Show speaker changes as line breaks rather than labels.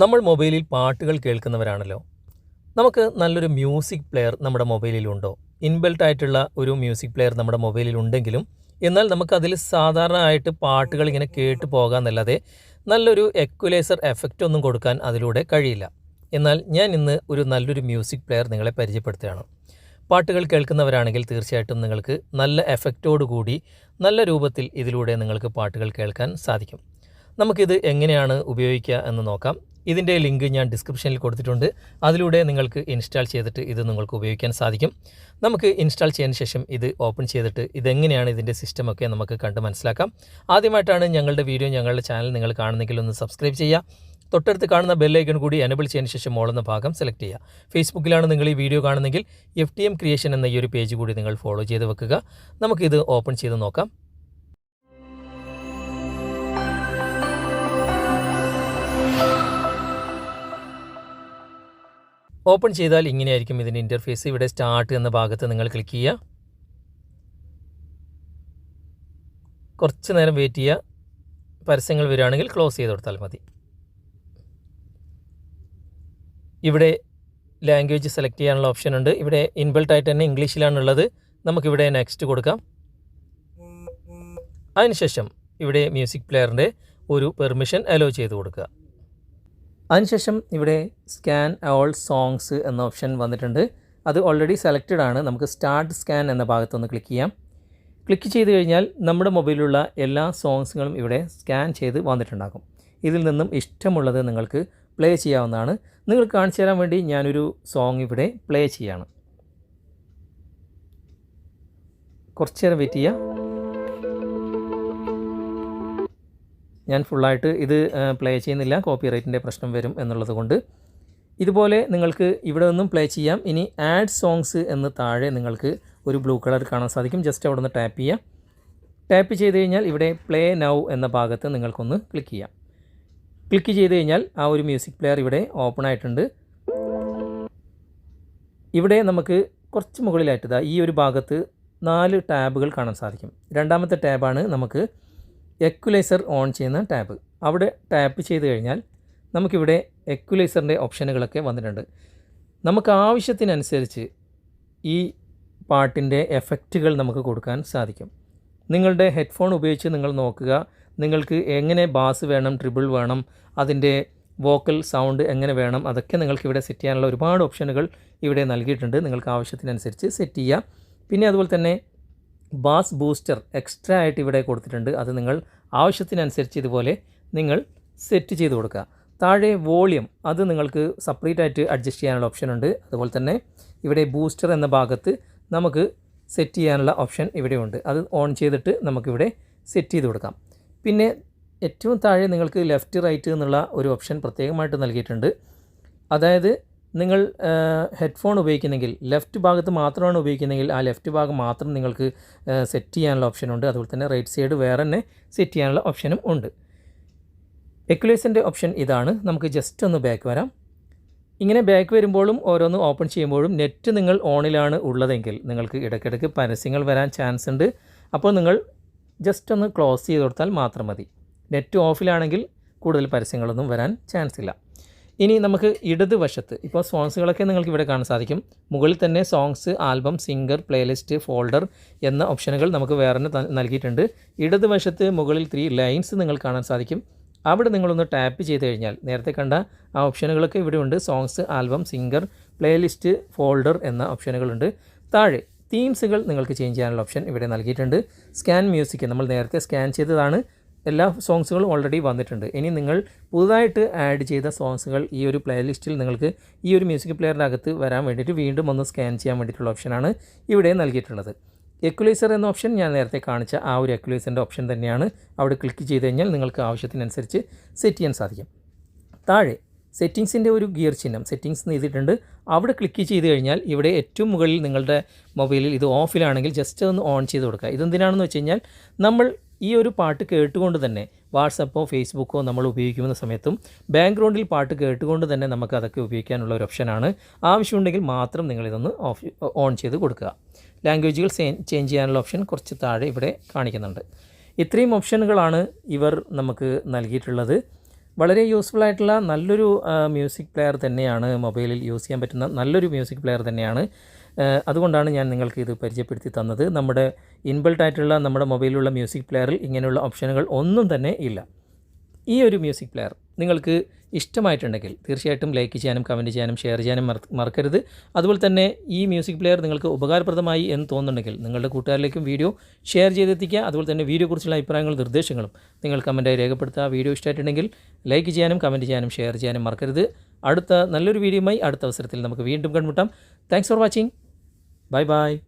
നമ്മൾ മൊബൈലിൽ പാട്ടുകൾ കേൾക്കുന്നവരാണല്ലോ. നമുക്ക് നല്ലൊരു മ്യൂസിക് പ്ലെയർ നമ്മുടെ മൊബൈലിലുണ്ടോ? ഇൻബിൽട്ട് ആയിട്ടുള്ള ഒരു മ്യൂസിക് പ്ലെയർ നമ്മുടെ മൊബൈലിൽ ഉണ്ടെങ്കിലും എന്നാൽ നമുക്കതിൽ സാധാരണ ആയിട്ട് പാട്ടുകൾ ഇങ്ങനെ കേട്ട് പോകാമെന്നല്ലാതെ നല്ലൊരു എക്വലൈസർ എഫക്റ്റ് ഒന്നും കൊടുക്കാൻ അതിലൂടെ കഴിയില്ല. എന്നാൽ ഞാൻ ഇന്ന് ഒരു നല്ലൊരു മ്യൂസിക് പ്ലെയർ നിങ്ങളെ പരിചയപ്പെടുത്തുകയാണ്. പാട്ടുകൾ കേൾക്കുന്നവരാണെങ്കിൽ തീർച്ചയായിട്ടും നിങ്ങൾക്ക് നല്ല എഫക്റ്റോടു കൂടി നല്ല രൂപത്തിൽ ഇതിലൂടെ നിങ്ങൾക്ക് പാട്ടുകൾ കേൾക്കാൻ സാധിക്കും. നമുക്കിത് എങ്ങനെയാണ് ഉപയോഗിക്കുക എന്ന് നോക്കാം. ഇതിന്റെ ലിങ്ക് ഞാൻ ഡിസ്ക്രിപ്ഷനിൽ കൊടുത്തിട്ടുണ്ട്. അതിലൂടെ നിങ്ങൾക്ക് ഇൻസ്റ്റാൾ ചെയ്തിട്ട് ഇത് നിങ്ങൾക്ക് ഉപയോഗിക്കാൻ സാധിക്കും. നമുക്ക് ഇൻസ്റ്റാൾ ചെയ്തതിന് ശേഷം ഇത് ഓപ്പൺ ചെയ്തിട്ട് ഇതെങ്ങനെയാണ് ഇതിന്റെ സിസ്റ്റമൊക്കെ നമുക്ക് കണ്ട് മനസ്സിലാക്കാം. ആദ്യമായിട്ടാണ് ഞങ്ങളുടെ വീഡിയോ ഞങ്ങളുടെ ചാനൽ നിങ്ങൾ കാണുന്നെങ്കിൽ ഒന്ന് സബ്സ്ക്രൈബ് ചെയ്യുക. തൊട്ടടുത്ത് കാണുന്ന ബെല്ലൈക്കൺ കൂടി എനബിൾ ചെയ്യുന്ന ശേഷം മോളുന്ന ഭാഗം സെലക്ട് ചെയ്യുക. ഫേസ്ബുക്കിലാണ് നിങ്ങൾ ഈ വീഡിയോ കാണുന്നെങ്കിൽ എഫ് ടി എം ക്രിയേഷൻ എന്ന ഈ ഒരു പേജ് കൂടി നിങ്ങൾ ഫോളോ ചെയ്ത് വെക്കുക. നമുക്കിത് ഓപ്പൺ ചെയ്ത് നോക്കാം. ഓപ്പൺ ചെയ്താൽ ഇങ്ങനെയായിരിക്കും ഇതിന്റെ ഇന്റർഫേസ് ഇവിടെ സ്റ്റാർട്ട് എന്ന ഭാഗത്ത് നിങ്ങൾ ക്ലിക്ക് ചെയ്യുക. കുറച്ച് നേരം വെയിറ്റ് ചെയ്യുക. പരസ്യങ്ങൾ വരികയാണെങ്കിൽ ക്ലോസ് ചെയ്ത് കൊടുത്താൽ മതി. ഇവിടെ ലാംഗ്വേജ് സെലക്ട് ചെയ്യാനുള്ള ഓപ്ഷൻ ഉണ്ട്. ഇവിടെ ഇൻബിൾട്ടായിട്ട് തന്നെ ഇംഗ്ലീഷിലാണുള്ളത്. നമുക്കിവിടെ നെക്സ്റ്റ് കൊടുക്കാം. അതിനുശേഷം ഇവിടെ മ്യൂസിക് പ്ലെയറിന്റെ ഒരു പെർമിഷൻ അലോ ചെയ്ത് കൊടുക്കുക. അതിനുശേഷം ഇവിടെ സ്കാൻ ഓൾ സോങ്സ് എന്ന ഓപ്ഷൻ വന്നിട്ടുണ്ട്. അത് ഓൾറെഡി സെലക്റ്റഡ് ആണ്. നമുക്ക് സ്റ്റാർട്ട് സ്കാൻ എന്ന ഭാഗത്തൊന്ന് ക്ലിക്ക് ചെയ്യാം. ക്ലിക്ക് ചെയ്ത് കഴിഞ്ഞാൽ നമ്മുടെ മൊബൈലിലുള്ള എല്ലാ സോങ്സുകളും ഇവിടെ സ്കാൻ ചെയ്ത് വന്നിട്ടുണ്ടാകും. ഇതിൽ നിന്നും ഇഷ്ടമുള്ളത് നിങ്ങൾക്ക് പ്ലേ ചെയ്യാവുന്നതാണ്. നിങ്ങൾ കാണിച്ചു തരാൻ വേണ്ടി ഞാനൊരു സോങ് ഇവിടെ പ്ലേ ചെയ്യാണ്. കുറച്ച് നേരം വെയിറ്റ് ചെയ്യാം. ഞാൻ ഫുള്ളായിട്ട് ഇത് പ്ലേ ചെയ്യുന്നില്ല. കോപ്പി റൈറ്റിന്റെ പ്രശ്നം വരും എന്നുള്ളത് കൊണ്ട്. ഇതുപോലെ നിങ്ങൾക്ക് ഇവിടെ നിന്നും പ്ലേ ചെയ്യാം. ഇനി ആഡ് സോങ്സ് എന്ന് താഴെ നിങ്ങൾക്ക് ഒരു ബ്ലൂ കളർ കാണാൻ സാധിക്കും. ജസ്റ്റ് അവിടെ നിന്ന് ടാപ്പ് ചെയ്യാം. ടാപ്പ് ചെയ്ത് കഴിഞ്ഞാൽ ഇവിടെ പ്ലേ നൗ എന്ന ഭാഗത്ത് നിങ്ങൾക്കൊന്ന് ക്ലിക്ക് ചെയ്യാം. ക്ലിക്ക് ചെയ്ത് കഴിഞ്ഞാൽ ആ ഒരു മ്യൂസിക് പ്ലെയർ ഇവിടെ ഓപ്പൺ ആയിട്ടുണ്ട്. ഇവിടെ നമുക്ക് കുറച്ച് മുകളിലായിട്ട് ഈ ഒരു ഭാഗത്ത് നാല് ടാബുകൾ കാണാൻ സാധിക്കും. രണ്ടാമത്തെ ടാബാണ് നമുക്ക് എക്വലൈസർ ഓൺ ചെയ്യുന്ന ടാബ്. അവിടെ ടാപ്പ് ചെയ്ത് കഴിഞ്ഞാൽ നമുക്കിവിടെ എക്വലൈസറിന്റെ ഓപ്ഷനുകളൊക്കെ വന്നിട്ടുണ്ട്. നമുക്ക് ആവശ്യത്തിനനുസരിച്ച് ഈ പാട്ടിന്റെ എഫക്റ്റുകൾ നമുക്ക് കൊടുക്കാൻ സാധിക്കും. നിങ്ങളുടെ ഹെഡ്ഫോൺ ഉപയോഗിച്ച് നിങ്ങൾ നോക്കുക. നിങ്ങൾക്ക് എങ്ങനെ ബാസ് വേണം ട്രിബിൾ വേണം അതിന്റെ വോക്കൽ സൗണ്ട് എങ്ങനെ വേണം അതൊക്കെ നിങ്ങൾക്ക് ഇവിടെ സെറ്റ് ചെയ്യാനുള്ള ഒരുപാട് ഓപ്ഷനുകൾ ഇവിടെ നൽകിയിട്ടുണ്ട്. നിങ്ങൾക്ക് ആവശ്യത്തിനനുസരിച്ച് സെറ്റ് ചെയ്യുക പിന്നെ അതുപോലെ തന്നെ ബാസ് ബൂസ്റ്റർ എക്സ്ട്രാ ആയിട്ട് ഇവിടെ കൊടുത്തിട്ടുണ്ട്. അത് നിങ്ങൾ ആവശ്യത്തിനനുസരിച്ച് ഇതുപോലെ നിങ്ങൾ സെറ്റ് ചെയ്ത് കൊടുക്കുക. താഴെ വോളിയം അത് നിങ്ങൾക്ക് സെപ്പറേറ്റ് ആയിട്ട് അഡ്ജസ്റ്റ് ചെയ്യാനുള്ള ഓപ്ഷൻ ഉണ്ട്. അതുപോലെ തന്നെ ഇവിടെ ബൂസ്റ്റർ എന്ന ഭാഗത്ത് നമുക്ക് സെറ്റ് ചെയ്യാനുള്ള ഓപ്ഷൻ ഇവിടെയുണ്ട് അത് ഓൺ ചെയ്തിട്ട് നമുക്കിവിടെ സെറ്റ് ചെയ്ത് കൊടുക്കാം. പിന്നെ ഏറ്റവും താഴെ നിങ്ങൾക്ക് ലെഫ്റ്റ് റൈറ്റ് എന്നുള്ള ഒരു ഓപ്ഷൻ പ്രത്യേകമായിട്ട് നൽകിയിട്ടുണ്ട്. അതായത് നിങ്ങൾ ഹെഡ്ഫോൺ ഉപയോഗിക്കുന്നെങ്കിൽ ലെഫ്റ്റ് ഭാഗത്ത് മാത്രമാണ് ഉപയോഗിക്കുന്നതെങ്കിൽ ആ ലെഫ്റ്റ് ഭാഗം മാത്രം നിങ്ങൾക്ക് സെറ്റ് ചെയ്യാനുള്ള ഓപ്ഷനുണ്ട് അതുപോലെ തന്നെ റൈറ്റ് സൈഡ് വേറെ തന്നെ സെറ്റ് ചെയ്യാനുള്ള ഓപ്ഷനും ഉണ്ട്. എക്വലേസിന്റെ ഓപ്ഷൻ ഇതാണ്. നമുക്ക് ജസ്റ്റ് ഒന്ന് ബാക്ക് വരാം. ഇങ്ങനെ ബാക്ക് വരുമ്പോഴും ഓരോന്ന് ഓപ്പൺ ചെയ്യുമ്പോഴും നെറ്റ് നിങ്ങൾ ഓണിലാണ് ഉള്ളതെങ്കിൽ നിങ്ങൾക്ക് ഇടയ്ക്കിടയ്ക്ക് പരസ്യങ്ങൾ വരാൻ ചാൻസ് ഉണ്ട്. അപ്പോൾ നിങ്ങൾ ജസ്റ്റ് ഒന്ന് ക്ലോസ് ചെയ്ത് കൊടുത്താൽ മാത്രം മതി. നെറ്റ് ഓഫിലാണെങ്കിൽ കൂടുതൽ പരസ്യങ്ങളൊന്നും വരാൻ ചാൻസ് ഇല്ല. ഇനി നമുക്ക് ഇടതുവശത്ത് ഇപ്പോൾ സോങ്സുകളൊക്കെ നിങ്ങൾക്ക് ഇവിടെ കാണാൻ സാധിക്കും. മുകളിൽ തന്നെ songs album singer playlist folder എന്ന ഓപ്ഷനുകൾ നമുക്ക് വേറെ നൽകിയിട്ടുണ്ട്. ഇടതുവശത്ത് മുകളിൽ ത്രീ ലൈൻസ് നിങ്ങൾ കാണാൻ സാധിക്കും. അവിടെ നിങ്ങളൊന്ന് ടാപ്പ് ചെയ്ത് കഴിഞ്ഞാൽ നേരത്തെ കണ്ട ആ ഓപ്ഷനുകളൊക്കെ ഇവിടെ ഉണ്ട്. Songs album singer playlist folder എന്ന ഓപ്ഷനുകളുണ്ട് താഴെ തീംസുകൾ നിങ്ങൾക്ക് ചേഞ്ച് ചെയ്യാനുള്ള ഓപ്ഷൻ ഇവിടെ നൽകിയിട്ടുണ്ട്. സ്കാൻ മ്യൂസിക് നമ്മൾ നേരത്തെ സ്കാൻ ചെയ്തതാണ്. എല്ലാ സോങ്സുകളും ഓൾറെഡി വന്നിട്ടുണ്ട്. ഇനി നിങ്ങൾ പുതുതായിട്ട് ആഡ് ചെയ്ത സോങ്സുകൾ ഈ ഒരു പ്ലേലിസ്റ്റിൽ നിങ്ങൾക്ക് ഈ ഒരു മ്യൂസിക് പ്ലെയറിന്റെ അകത്ത് വരാൻ വേണ്ടിയിട്ട് വീണ്ടും ഒന്ന് സ്കാൻ ചെയ്യാൻ വേണ്ടിയിട്ടുള്ള ഓപ്ഷനാണ് ഇവിടെ നൽകിയിട്ടുള്ളത്. എക്വലൈസർ എന്ന ഓപ്ഷൻ ഞാൻ നേരത്തെ കാണിച്ച ആ ഒരു എക്വലൈസറിന്റെ ഓപ്ഷൻ തന്നെയാണ്. അവിടെ ക്ലിക്ക് ചെയ്ത് കഴിഞ്ഞാൽ നിങ്ങൾക്ക് ആവശ്യത്തിനനുസരിച്ച് സെറ്റ് ചെയ്യാൻ സാധിക്കും. താഴെ സെറ്റിങ്സിന്റെ ഒരു ഗിയർ ചിഹ്നം സെറ്റിങ്സ് ചെയ്തിട്ടുണ്ട് അവിടെ ക്ലിക്ക് ചെയ്ത് കഴിഞ്ഞാൽ ഇവിടെ ഏറ്റവും മുകളിൽ നിങ്ങളുടെ മൊബൈലിൽ ഇത് ഓഫിലാണെങ്കിൽ ജസ്റ്റ് ഒന്ന് ഓൺ ചെയ്ത് കൊടുക്കുക. ഇതെന്തിനാണെന്ന് വെച്ച് കഴിഞ്ഞാൽ നമ്മൾ ഈ ഒരു പാട്ട് കേട്ടുകൊണ്ട് തന്നെ വാട്സപ്പോ ഫേസ്ബുക്കോ നമ്മൾ ഉപയോഗിക്കുന്ന സമയത്തും ബാക്ക്ഗ്രൗണ്ടിൽ പാട്ട് കേട്ടുകൊണ്ട് തന്നെ നമുക്ക് അതൊക്കെ ഉപയോഗിക്കാനുള്ള ഒരു ഓപ്ഷനാണ്. ആവശ്യമുണ്ടെങ്കിൽ മാത്രം നിങ്ങളിതൊന്ന് ഓഫ് ഓൺ ചെയ്ത് കൊടുക്കുക. ലാംഗ്വേജുകൾ ചേഞ്ച് ചെയ്യാനുള്ള ഓപ്ഷൻ കുറച്ച് താഴെ ഇവിടെ കാണിക്കുന്നുണ്ട്. ഇത്രയും ഓപ്ഷനുകളാണ് ഇവർ നമുക്ക് നൽകിയിട്ടുള്ളത്. വളരെ യൂസ്ഫുൾ ആയിട്ടുള്ള നല്ലൊരു മ്യൂസിക് പ്ലെയർ തന്നെയാണ് മൊബൈലിൽ യൂസ് ചെയ്യാൻ പറ്റുന്ന നല്ലൊരു മ്യൂസിക് പ്ലെയർ തന്നെയാണ് അതുകൊണ്ടാണ് ഞാൻ നിങ്ങൾക്ക് ഇത് പരിചയപ്പെടുത്തി തന്നത്. നമ്മുടെ ഇൻബിൾട്ട് ആയിട്ടുള്ള നമ്മുടെ മൊബൈലിലുള്ള മ്യൂസിക് പ്ലെയറിൽ ഇങ്ങനെയുള്ള ഓപ്ഷനുകൾ ഒന്നും തന്നെ ഇല്ല. ഈ ഒരു മ്യൂസിക് പ്ലെയർ നിങ്ങൾക്ക് ഇഷ്ടമായിട്ടുണ്ടെങ്കിൽ തീർച്ചയായിട്ടും ലൈക്ക് ചെയ്യാനും കമന്റ് ചെയ്യാനും ഷെയർ ചെയ്യാനും മറക്കരുത്. അതുപോലെ തന്നെ ഈ മ്യൂസിക് പ്ലെയർ നിങ്ങൾക്ക് ഉപകാരപ്രദമായി എന്ന് തോന്നുന്നുണ്ടെങ്കിൽ നിങ്ങളുടെ കൂട്ടുകാരിലേക്കും വീഡിയോ ഷെയർ ചെയ്തെത്തിക്കുക. അതുപോലെ തന്നെ വീഡിയോ കുറിച്ചുള്ള അഭിപ്രായങ്ങളും നിർദ്ദേശങ്ങളും നിങ്ങൾ കമന്റായി രേഖപ്പെടുത്തുക. വീഡിയോ ഇഷ്ടമായിട്ടുണ്ടെങ്കിൽ ലൈക്ക് ചെയ്യാനും കമന്റ് ചെയ്യാനും ഷെയർ ചെയ്യാനും മറക്കരുത്. അടുത്ത നല്ലൊരു വീഡിയോയുമായി അടുത്ത അവസരത്തിൽ നമുക്ക് വീണ്ടും കണ്ടുമുട്ടാം. Thanks for watching Bye bye.